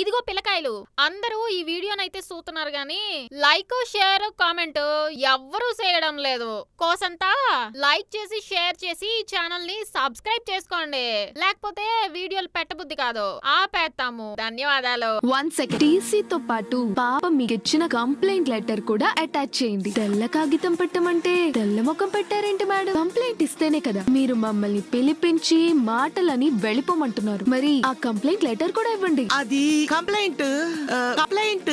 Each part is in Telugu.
ఇదిగో పిల్లకాయలు అందరూ ఈ వీడియోనైతే చూస్తున్నారు గాని లైక్ షేర్ కామెంట్ ఎవ్వరూ చేయడం లేదు. కోసంతా లైక్ చేసి షేర్ చేసి ఈ ఛానల్ని సబ్స్క్రైబ్ చేసుకోండి. లేకపోతే వీడియోలు పెట్టబుద్ధి కాదు. ఆపేస్తాము ధన్యవాదాలు. One second. టీసీతో పాటు పాప మీకు ఇచ్చిన కంప్లైంట్ లెటర్ కూడా అటాచ్ చేయండి. తెల్ల కాగితం పెట్టమంటే తెల్ల ముఖం పెట్టారేంటి మేడం? కంప్లైంట్ ఇస్తేనే కదా. మీరు మమ్మల్ని పిలిపించి మాటలని వెళ్ళిపోమంటున్నారు. మరి ఆ కంప్లైంట్ లెటర్ కూడా ఇవ్వండి. అది కంప్లైంట్ కంప్లైంట్.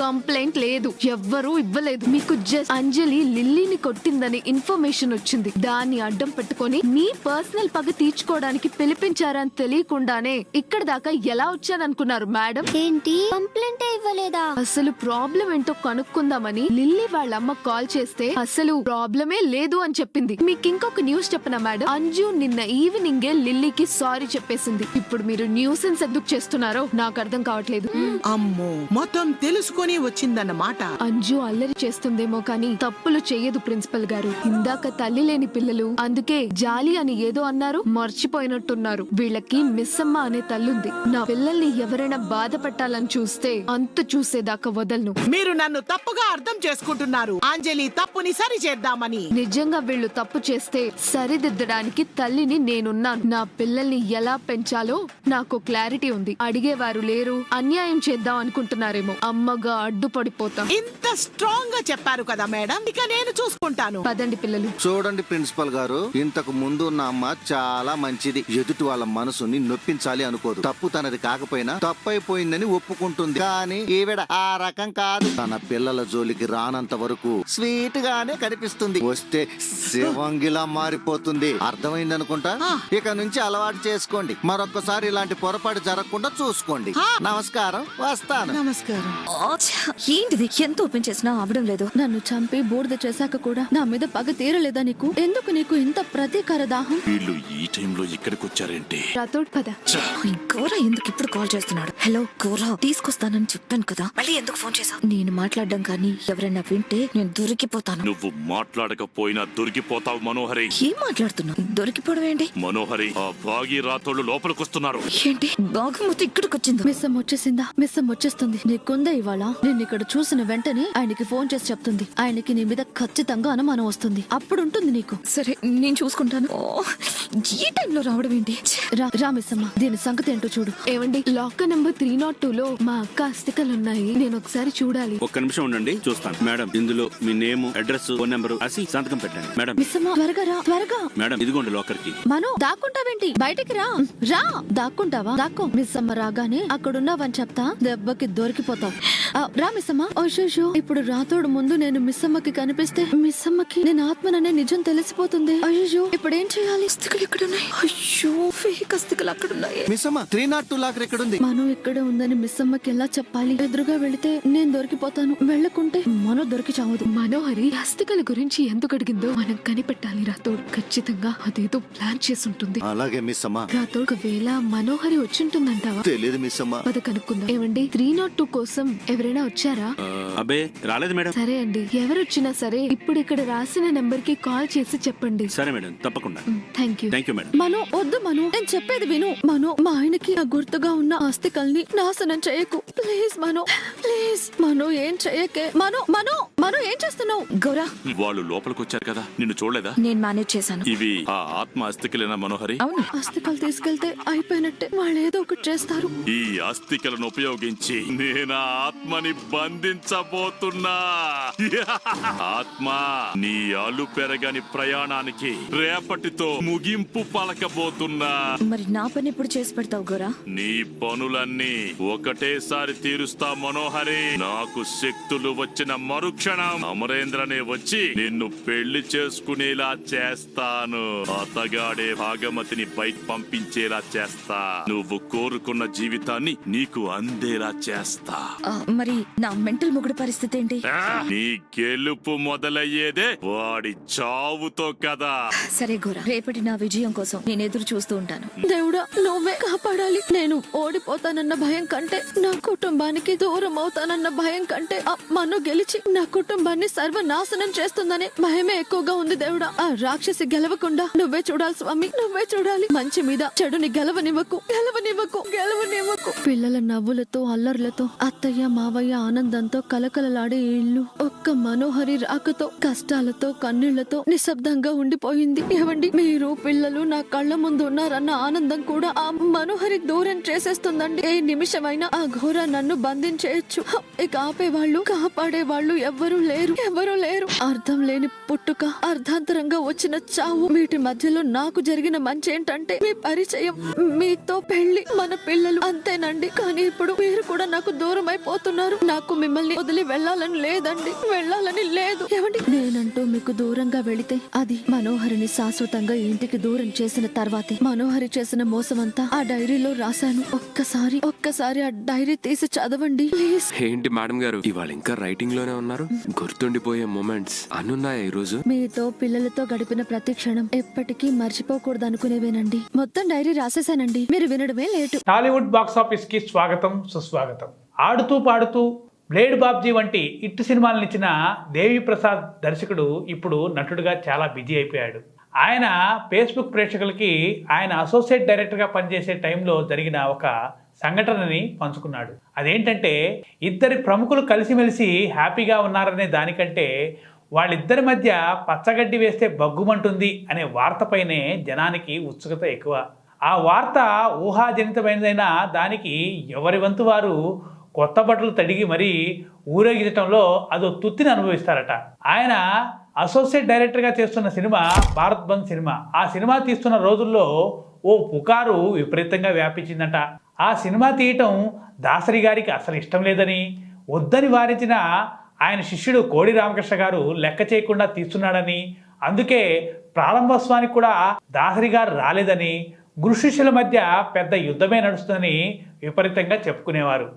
కంప్లైంట్ లేదు. ఎవ్వరూ ఇవ్వలేదు. మీకు జస్ట్ అంజలి లిల్లీని కొట్టిందని ఇన్ఫర్మేషన్ వచ్చింది. దాన్ని అడ్డం పెట్టుకొని మీ పర్సనల్ పగ తీర్చుకోవడానికి పిలిపించారని తెలియకుండానే ఇక్కడ దాకా ఎలా వచ్చాననుకున్నారు మేడం? ఏంటి? కంప్లైంట్ ఇవ్వలేదా? అసలు ప్రాబ్లం ఏంటో కనుక్కుందామని లిల్లీ వాళ్ళ అమ్మ కాల్ చేస్తే అసలు ప్రాబ్లమే లేదు అని చెప్పింది. మీకు ఇంకొక న్యూస్ చెప్పనా మేడం? అంజు నిన్న ఈవినింగే లిల్లీకి సారీ చెప్పేసింది. ఇప్పుడు మీరు న్యూసెన్స్ ఎందుకు చేస్తున్నారో నాకు అర్థం కావట్లేదు. అమ్మో మొత్తం తెలుసుకొని వచ్చిందన్నమాట. అంజు అల్లరి చేస్తుందేమో కానీ తప్పులు చెయ్యదు ప్రిన్సిపల్ గారు. ఇందాక తల్లి లేని పిల్లలు అందుకే జాలి అని ఏదో అన్నారు మర్చిపోయినట్టున్నారు. వీళ్ళకి మిస్సమ్మ అనే తల్లుంది. నా పిల్లల్ని ఎవరైనా బాధ పెట్టాలని చూస్తే అంతు చూసేదాకా వదలను. మీరు నన్ను తప్పుగా అర్థం చేసుకుంటున్నారు. అంజలి తప్పుని సరి చేద్దామని. నిజంగా వీళ్ళు తప్పు చేస్తే సరిదిద్దడానికి తల్లిని నేనున్నాను. నా పిల్లల్ని ఎలా పెంచాలో నాకు క్లారిటీ ఉంది. అడిగేవారు లేరు. అన్యాయం చేద్దాం అనుకుంటున్నారేమో. అమ్మగా అడ్డుపడిపోతాం. ఇంత స్ట్రాంగ్గా చెప్పారు కదా మేడం. ఇక నేను చూసుకుంటాను. పదండి పిల్లలు. చూడండి ప్రిన్సిపల్ గారు ఇంతకు ముందు ఉన్న అమ్మ చాలా మంచిది. ఎదుటి వాళ్ళ మనసుని నొప్పించాలి అనుకోదు. తప్పు తనది కాకపోయినా తప్పు అయిపోయిందని ఒప్పుకుంటుంది. కానీ ఈవిడ ఆ రకం కాదు. తన పిల్లల జోలికి రానంత వరకు స్వీట్ గానే కనిపిస్తుంది. వస్తే శివంగిలా మారిపోతుంది. అర్థమైంది అనుకుంటా ఇక నుంచి అలవాటు చేసుకోండి. మరొకసారి ఇలాంటి పొరపాటు జరగకుండా చూసుకోండి. నమస్కారం వస్తాను. నమస్కారం! ఏంటిది? ఎంత ఓపెన్ చేసినా అవడం లేదు. నన్ను చంపి బూడిద చేశాక కూడా నా మీద పగ తీరలేదా నీకు? ఎందుకు నీకు ఇంత ప్రతీకార దాహం? వీళ్ళు ఈ టైంలో ఇక్కడికి వచ్చారేంటి రాతోడ్ పద గౌర ఎందుకు ఇప్పుడు కాల్ చేస్తున్నాడు? హలో గౌర తీసుకొస్తానని చెప్పాను కదా. మళ్ళీ ఎందుకు ఫోన్ చేశావు? నేను మాట్లాడడం కానీ ఎవరైనా వింటే నేను దొరికిపోతాను. నువ్వు మాట్లాడకపోయినా దొరికిపోతావు మనోహరి. ఏం మాట్లాడుతున్నావు? దొరికిపోవడం ఏంటి? మనోహరి ఆ బాగి రాతోళ్ళు లోపలికొస్తున్నారు. ఏంటి? బాగుమతి ఇక్కడికి వచ్చింది మిస్సం వచ్చేసిందా మిస్సం వచ్చేస్తుంది నీకుందా ఇవాళ? నేను ఇక్కడ చూసిన వెంటనే ఆయనకి ఫోన్ చేసి చెప్తుంది. ఆయనకి నీ మీద ఖచ్చితంగా అనుమానం వస్తుంది. అప్పుడు ఉంటుంది నీకు. సరే నేను చూసుకుంటాను. ఓ, ఈ టైంలో రావడం ఏంటి? ఛే! రా రా మిస్సమ్మ. దీని సంగతి ఏంటో చూడు. ఏమండి locker number three not two లో మా అక్క అస్థికలు ఉన్నాయి నేను ఒకసారి చూడాలి. ఒక్క నిమిషం ఉండండి చూస్తాను. మేడం ఇందులో మీ నేమ్ అడ్రస్ ఫోన్ నెంబర్ రాసి సంతకం పెట్టండి. మేడం. మిస్సమ్మ త్వరగా రా త్వరగా. మేడం ఇదిగోండి లోకర్కి మనో దాక్కుంటావేంటి? బయటికి రా. రా దాక్కుంటావా? దాక్కో. మిస్సమ్మ రాగానే అక్కడున్నావని చెప్తా? దెబ్బకి దొరికిపోతావు ఆ, రా మిస్సమ్మ. అయ్యో ఇప్పుడు రాతోడు ముందు నేను మిస్సమ్మకి కనిపిస్తే మిస్సమ్మకి నేను ఆత్మననే నిజం తెలిసిపోతుంది. అయ్యో ఇప్పుడు ఏం చేయాలి? అస్థికలు ఎక్కడున్నాయి? అయ్యో ఫేక్ అస్థికలు అక్కడున్నాయి. మిస్ అమ్మ త్రీ నాట్ టూ లాకర్ ఎక్కడుంది? మనో ఇక్కడే ఉందని మిస్సమ్మకి ఎలా చెప్పాలి? ఎదురుగా వెళితే నేను దొరికిపోతాను. వెళ్ళకుంటే మనో దొరికి చావదు. మనోహరి అస్థికల గురించి ఎందుకు అడిగిందో మనం కనిపెట్టాలి రాతోడు. ఖచ్చితంగా అదేదో ప్లాన్ చేసి ఉంటుంది. అలాగే మిస్ అమ్మ రాతోడు ఒకవేళ మనోహరి వచ్చింటుందంటావా తెలియదు మిస్ అమ్మ పద కనుక్కుందాం ఏమండి? త్రీ నాట్ టూ కోసం ఎవరైనా వచ్చారా? ఆ, అబ్బే రాలేదు మేడం. సరే అండి. ఎవరు వచ్చినా సరే ఇప్పుడు ఇక్కడ రాసిన నెంబర్కి కాల్ చేసి చెప్పండి. సరే మేడం తప్పకుండా. Thank you thank you madam. Mano వద్దు మనో. నేను చెప్పేది విను. మనో మా ఆయనకి ఆ గుర్తుగా ఉన్న ఆస్తికల్ని నాశనం చేయకు. Please Mano. ప్లీజ్ మనో ఏం చేయకే? మనో మనో. మనో ఏం చేస్తున్నావు? గౌరా. వాళ్ళు లోపలికొచ్చారు కదా నిన్ను చూడలేదా? నేను మేనేజ్ చేశాను. ఇవి ఆ ఆత్మ అస్థికలేనా మనోహరి? అవును. ఆస్తికలు తీసుకెళ్తే అయిపోయినట్టే వాళ్ళు ఏదో ఒకటి చేస్తారు. ఈ అస్థికలను ఉపయోగించి నేను ఆ ఆత్మని బంధించబోతున్నా? ఆత్మ నీ అలు పెరగని ప్రయాణానికి రేపటితో ముగింపు పలకబోతున్నా. మరి నా పని ఎప్పుడు చేసి పెడతావు గౌరా? నీ పనులన్నీ ఒకటేసారి తీరుస్తా మనోహరి. నాకు శక్తులు వచ్చిన మరుక్షణం అమరేంద్రనే వచ్చి నిన్ను పెళ్ళి చేసుకునేలా చేస్తాను. అతగాడే భాగమతిని బయట పంపించేలా చేస్తా. నువ్వు కోరుకున్న జీవితాన్ని నీకు అందేలా చేస్తా. ఆ, మరి నా మెంటల్ మొగుడు పరిస్థితి ఏంటి? నీ గెలుపు మొదలయ్యేదే వాడి చావుతో కదా. సరే గోరా రేపటి నా విజయం కోసం నేను ఎదురు చూస్తూ ఉంటాను. దేవుడా నువ్వే కాపాడాలి. నేను ఓడిపోతానన్న భయం కంటే నా కుటుంబానికి దూరం అవుతానన్న భయం కంటే ఆ మను గెలిచి నా కుటుంబాన్ని సర్వ సర్వనాశనం చేస్తుందని భయమే ఎక్కువగా ఉంది దేవుడా. ఆ రాక్షసి గెలవకుండా నువ్వే చూడాలి స్వామి నువ్వే చూడాలి. మంచి మీద చెడుని గెలవనివ్వకు గెలవనివ్వకు గెలవనివ్వకు. పిల్లల నవ్వులతో అల్లర్లతో అత్తయ్య మావయ్య ఆనందంతో కలకలలాడే ఇల్లు ఒక్క మనోహరి రాకతో కష్టాలతో కన్నీళ్ళతో నిశ్శబ్దంగా ఉండిపోయింది. ఏవండి మీరు పిల్లలు నా కళ్ళ ముందు ఉన్నారన్న ఆనందం కూడా ఆ మనోహరి దూరం చేసేస్తుందండి. ఏ నిమిషమైనా ఆ ఘోర నన్ను బంధించేయచ్చు. ఇక ఆపేవాళ్ళు కాపాడే వాళ్ళు ఎవరూ లేరు. ఎవరూ లేరు. అర్థం లేని పుట్టుక అర్ధాంతరంగా వచ్చిన చావు. వీటి మధ్యలో నాకు జరిగిన మంచి ఏంటంటే మీ పరిచయం మీతో పెళ్ళి మన పిల్లలు. అంతేనండి. కానీ ఇప్పుడు మీరు కూడా నాకు దూరం అయిపోతున్నారు నాకు మిమ్మల్ని వదిలి వెళ్ళాలని లేదండి. వెళ్ళాలని లేదు. ఏమండి? నేనంటూ మీకు దూరంగా వెళితే అది మనోహరిని శాశ్వతంగా ఇంటికి దూరం చేసిన తర్వాతే. మనోహరి చేసిన మోసమంతా ఆ డైరీలో రాశాను. ఒక్కసారి ఒక్కసారి ఆ డైరీ తీసి చదవండి ప్లీజ్. ఏంటి మేడం గారు? ఇవాళ ఇంకా రైటింగ్లోనే ఉన్నారు? గుర్తుండిపోయే మూమెంట్స్ అన్నున్నాయా ఈ రోజు మీతో పిల్లలతో గడిపిన ప్రతి క్షణం ఎప్పటికీ మర్చిపోకూడదు అనుకునేవేనండి మొత్తం డైరీ రాసేసానండి. మీరు వినడమే లేటు. టాలీవుడ్ బాక్సాఫీస్కి స్వాగతం సుస్వాగతం. ఆడుతూ పాడుతూ బ్లేడ్ బాబ్జీ వంటి ఇట్టు సినిమాలను ఇచ్చిన దేవి ప్రసాద్ దర్శకుడు ఇప్పుడు నటుడుగా చాలా బిజీ అయిపోయాడు. ఆయన ఫేస్బుక్ ప్రేక్షకులకి ఆయన అసోసియేట్ డైరెక్టర్గా పనిచేసే టైంలో జరిగిన ఒక సంఘటనని పంచుకున్నాడు. అదేంటంటే ఇద్దరి ప్రముఖులు కలిసిమెలిసి హ్యాపీగా ఉన్నారనే దానికంటే వాళ్ళిద్దరి మధ్య పచ్చగడ్డి వేస్తే బగ్గుమంటుంది అనే వార్తపైనే జనానికి ఉత్సుకత ఎక్కువ. ఆ వార్త ఊహాజనితమైనదైనా దానికి ఎవరి వంతు వారు కొత్త బట్టలు తడిగి మరీ ఊరేగించడంలో అదో తుత్తిని అనుభవిస్తారట. ఆయన అసోసియేట్ డైరెక్టర్గా చేస్తున్న సినిమా భారత్ బంద్ సినిమా. ఆ సినిమా తీస్తున్న రోజుల్లో ఓ పుకారు విపరీతంగా వ్యాపించిందట. ఆ సినిమా తీయటం దాసరి గారికి అసలు ఇష్టం లేదని వద్దని వారించిన ఆయన శిష్యుడు కోడి రామకృష్ణ గారు లెక్క చేయకుండా తీస్తున్నాడని అందుకే ప్రారంభోత్సవానికి కూడా దాసరి గారు రాలేదని గురుశిష్యుల మధ్య పెద్ద యుద్ధమే నడుస్తుందని విపరీతంగా చెప్పుకునేవారు.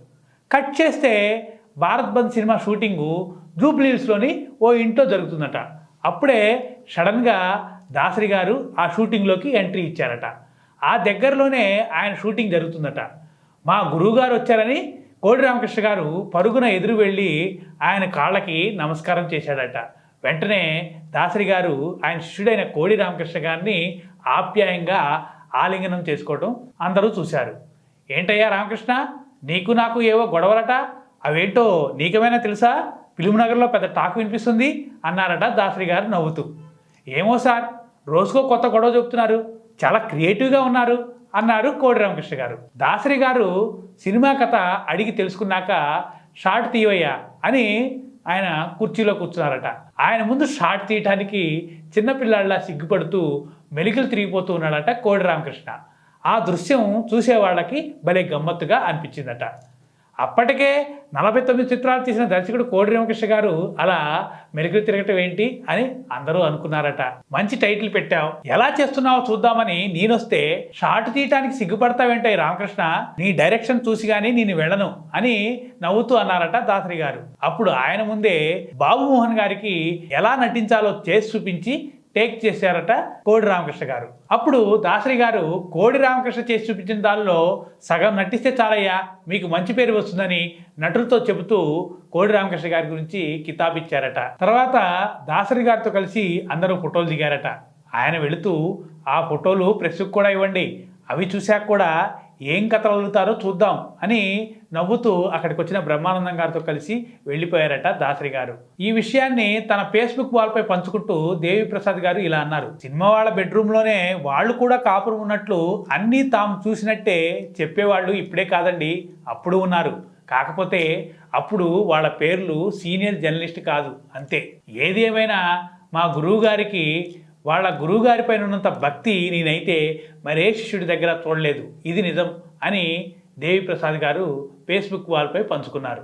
కట్ చేస్తే భారత్ బంద్ సినిమా షూటింగు జూబ్లీహిల్స్లోని ఓ ఇంట్లో జరుగుతుందట. అప్పుడే సడన్గా దాసరి గారు ఆ షూటింగ్లోకి ఎంట్రీ ఇచ్చారట. ఆ దగ్గరలోనే ఆయన షూటింగ్ జరుగుతుందట. మా గురువుగారు వచ్చారని కోడి రామకృష్ణ గారు పరుగున ఎదురు వెళ్ళి ఆయన కాళ్ళకి నమస్కారం చేశాడట. వెంటనే దాసరి గారు ఆయన శిష్యుడైన కోడి రామకృష్ణ గారిని ఆప్యాయంగా ఆలింగనం చేసుకోవడం అందరూ చూశారు. ఏంటయ్యా రామకృష్ణ నీకు నాకు ఏవో గొడవలట? అవేంటో నీకేమైనా తెలుసా? పిలుమునగర్లో పెద్ద టాక్ వినిపిస్తుంది అన్నారట దాసరి గారు నవ్వుతూ. ఏమో సార్ రోజుకో కొత్త గొడవ చెబుతున్నారు చాలా క్రియేటివ్గా ఉన్నారు అన్నారు కోడి రామకృష్ణ గారు. దాసరి గారు సినిమా కథ అడిగి తెలుసుకున్నాక షార్ట్ తీయవయ్యా అని ఆయన కుర్చీలో కూర్చున్నారట. ఆయన ముందు షార్ట్ తీయటానికి చిన్నపిల్లాళ్ళ సిగ్గుపడుతూ మెలికలు తిరిగిపోతూ ఉన్నాడట కోడి రామకృష్ణ. ఆ దృశ్యం చూసేవాళ్ళకి భలే గమ్మత్తుగా అనిపించిందట. అప్పటికే నలభై తొమ్మిది చిత్రాలు తీసిన దర్శకుడు కోడి రామకృష్ణ గారు అలా మెరుగులు తిరగటం ఏంటి అని అందరూ అనుకున్నారట. మంచి టైటిల్ పెట్టావు. ఎలా చేస్తున్నావో చూద్దామని నేనొస్తే షార్ట్ తీయటానికి సిగ్గుపడతావేంటే రామకృష్ణ? నీ డైరెక్షన్ చూసి గానీ నేను వెళ్ళను అని నవ్వుతూ అన్నారట దాసరి గారు. అప్పుడు ఆయన ముందే బాబుమోహన్ గారికి ఎలా నటించాలో చేసి చూపించి టేక్ చేశారట కోడి రామకృష్ణ గారు. అప్పుడు దాసరి గారు కోడి రామకృష్ణ చేసి చూపించిన దానిలో సగం నటిస్తే చాలయ్యా మీకు మంచి పేరు వస్తుందని నటులతో చెబుతూ కోడి రామకృష్ణ గారి గురించి కితాబ్ ఇచ్చారట. తర్వాత దాసరి గారితో కలిసి అందరూ ఫోటోలు దిగారట. ఆయన వెళుతూ ఆ ఫోటోలు ప్రెస్కు కూడా ఇవ్వండి. అవి చూశాక కూడా ఏం కథలు అల్లుతారో చూద్దాం అని నవ్వుతూ అక్కడికి వచ్చిన బ్రహ్మానందం గారితో కలిసి వెళ్ళిపోయారట దాసరి గారు. ఈ విషయాన్ని తన ఫేస్బుక్ వాల్పై పంచుకుంటూ దేవి ప్రసాద్ గారు ఇలా అన్నారు. సినిమా వాళ్ళ బెడ్రూమ్లోనే వాళ్ళు కూడా కాపురం ఉన్నట్లు అన్నీ తాము చూసినట్టే చెప్పేవాళ్ళు ఇప్పుడే కాదండి అప్పుడు ఉన్నారు. కాకపోతే అప్పుడు వాళ్ళ పేర్లు సీనియర్ జర్నలిస్ట్ కాదు అంతే. ఏది ఏమైనా మా గురువు గారికి వాళ్ళ గురువుగారిపైన ఉన్నంత భక్తి నేనైతే మరే శిష్యుడి దగ్గర చూడలేదు. ఇది నిజం అని దేవిప్రసాద్ గారు ఫేస్బుక్ వాల్పై పంచుకున్నారు.